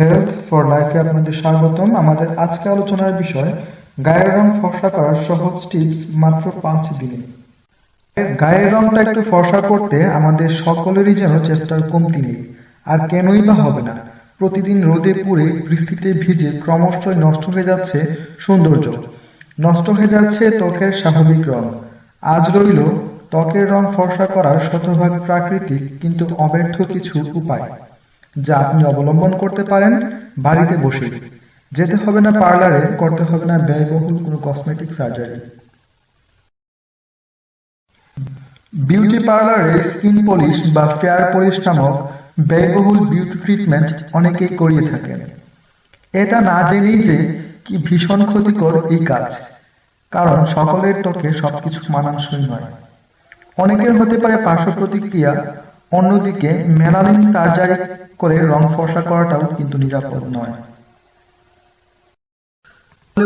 Health for লাইফে আপনাদের স্বাগতম। আমাদের আজকে আলোচনার বিষয়, গায়ের রং ফর্সা করার সহজ টিপস মাত্র পাঁচ দিনে। গায়ের রংটা একটু ফর্সা করতে আমাদের সকলেরই যেন চেষ্টার কমতি নেই। আর কেনই বা হবে না। প্রতিদিন রোদে পুড়ে বৃষ্টিতে ভিজে ক্রমশই নষ্ট হয়ে যাচ্ছে সৌন্দর্য। নষ্ট হয়ে যাচ্ছে ত্বকের স্বাভাবিক রং। আজ রইল ত্বকের রং ফর্সা করার শতভাগ প্রাকৃতিক কিন্তু অব্যর্থ কিছু উপায়। যা আপনি অবলম্বন করতে পারেন বাড়িতে বসে। যেতে হবে না পার্লারে, করতে হবে না ব্যয়বহুল কোনো কসমেটিক সার্জারি। বিউটি পার্লারে স্কিন পলিশ বা ফেয়ার পলিশ নামক ব্যয়বহুল বিউটি ট্রিটমেন্ট অনেকেই করিয়ে থাকেন। এটা না জেনেই যে কি ভীষণ ক্ষতিকর এই কাজ। কারণ সকলের ত্বকে সবকিছু মানানসই নয়। অনেকের হতে পারে পার্শ্ব প্রতিক্রিয়া অন্যদিকে, মেলানিন সার্জারি করে রং ফর্সা করাটাও কিন্তু নিরাপদ নয়।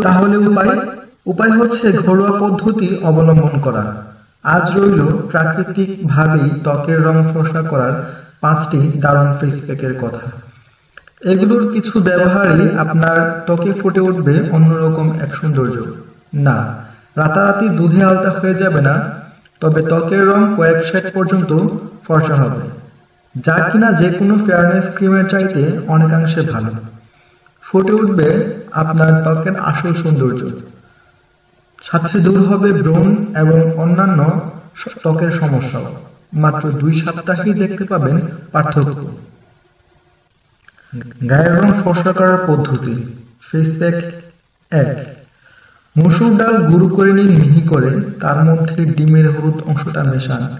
তাহলে উপায়? উপায় হচ্ছে ঘরোয়া পদ্ধতি অবলম্বন করা। আজ রইল প্রাকৃতিক ভাবেই ত্বকের রং ফর্সা করার পাঁচটি দারুণ ফেস প্যাকের কথা। এগুলোর কিছু ব্যবহারই আপনার ত্বকে ফুটে উঠবে অন্যরকম এক সৌন্দর্য। না, রাতারাতি দুধে আলতা হয়ে যাবে না। তবে ত্বকের রং কয়েক সেট পর্যন্ত ফর্সা হবে, যা কিনা যে কোনো ফেয়ারনেস ক্রিমের চাইতে অনেকাংশে ভালো। ফুটে উঠবে আপনার ত্বকের আসল সৌন্দর্য। সাথে দূর হবে ব্রণ এবং অন্যান্য ত্বকের সমস্যাও। মাত্র দুই সপ্তাহেই দেখতে পাবেন পার্থক্য। গায়ের রং ফর্সা করার পদ্ধতি ফেস প্যাক এক। মসুর ডাল গুঁড়ো করে নিন মিহি করে তার মধ্যে ডিমের হলুদ অংশটা মেশান।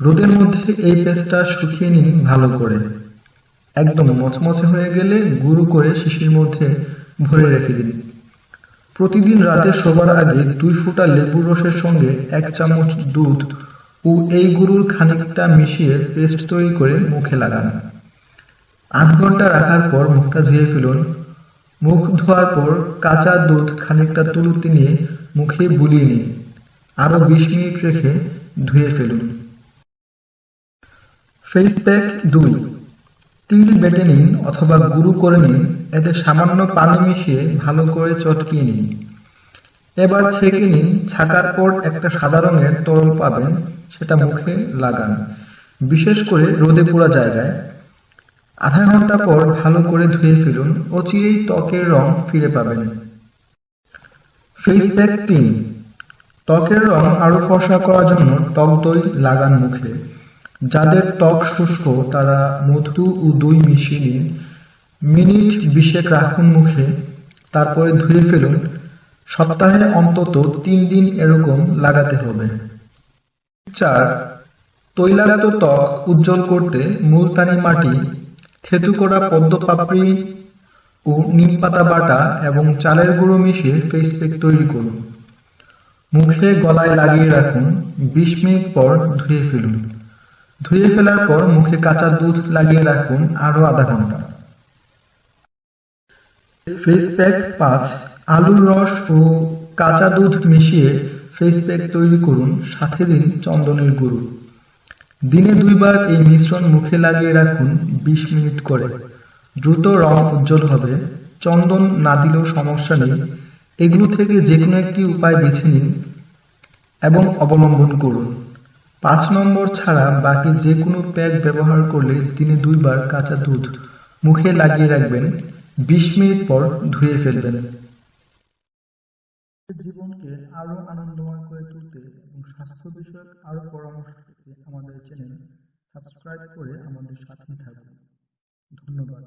রোদের মধ্যে এই পেস্টটা শুকিয়ে নিন ভালো করে। একদম মচমচে হয়ে গেলে গুঁড়ো করে শিশির মধ্যে ভরে রেখে দিন। প্রতিদিন রাতে শোবার আগে দুই ফোঁটা লেবুর রসের সঙ্গে এক চামচ দুধ ও এই গুঁড়োর খানিকটা মিশিয়ে পেস্ট তৈরি করে মুখে লাগান। আধ ঘণ্টা রাখার পর মুখটা ধুয়ে ফেলুন। মুখ ধোয়ার পর কাঁচা দুধ খানিকটা তুলতে নিয়ে মুখে বুলিয়ে নিন। আরও বিশ মিনিট রেখে ধুয়ে ফেলুন। ফেস প্যাক দুই। তিল বেটে নিন অথবা গুঁড়ো করে নিন। এতে সামান্য পানি মিশিয়ে ভালো করে চটকিয়ে নিন। এবার ছেঁকে নিন। ছাকার পর একটা সাদা রঙের তরল পাবেন। সেটা মুখে লাগান। বিশেষ করে রোদে পোড়া জায়গায়। আধা ঘণ্টা পর ভালো করে ধুয়ে ফেলুন অচিরেই ত্বকের রং ফিরে পাবেন। ফেস প্যাক তিন ত্বকের রং আরও ফর্সা করার জন্য টক দই লাগান মুখে। যাদের ত্বক শুষ্ক, তারা মধু ও দই মিশিয়ে নিন। মিনিট বিশেক রাখুন মুখে, তারপরে ধুয়ে ফেলুন। সপ্তাহে অন্তত তিন দিন এরকম লাগাতে হবে। চার, তৈলাক্ত ত্বক উজ্জ্বল করতে মুলতানি মাটি থেতু করা পদ্ম পাপড়ি ও নিম পাতা বাটা এবং চালের গুঁড়ো মিশিয়ে ফেস প্যাক তৈরি করুন। মুখে গলায় লাগিয়ে রাখুন বিশ মিনিট পর ধুয়ে ফেলুন। ধুয়ে ফেলার পর মুখে কাঁচা দুধ লাগিয়ে রাখুন আরও আধা ঘণ্টা। ফেস প্যাক পাঁচ, আলুর রস ও কাঁচা দুধ মিশিয়ে ফেস প্যাক তৈরি করুন, সাথে দিন চন্দনের গুঁড়ো। দিনে দুইবার এই মিশ্রণ মুখে লাগিয়ে রাখুন বিশ মিনিট করে। দ্রুত রং উজ্জ্বল হবে, চন্দন না দিলেও সমস্যা নেই। এগুলো থেকে যে কোনো একটি উপায় বেছে নিন এবং অবলম্বন করুন। পাঁচ নম্বর ছাড়া বাকি যে কোনো প্যাক ব্যবহার করলে দিনে দুইবার কাঁচা দুধ মুখে লাগিয়ে রাখবেন, বিশ মিনিট পর ধুয়ে ফেলবেন। জীবনকে আরও আনন্দময় করে তুলতে এবং স্বাস্থ্য বিষয়ক আরও পরামর্শ আমাদের চ্যানেল সাবস্ক্রাইব করে আমাদের সাথে থাকুন। ধন্যবাদ।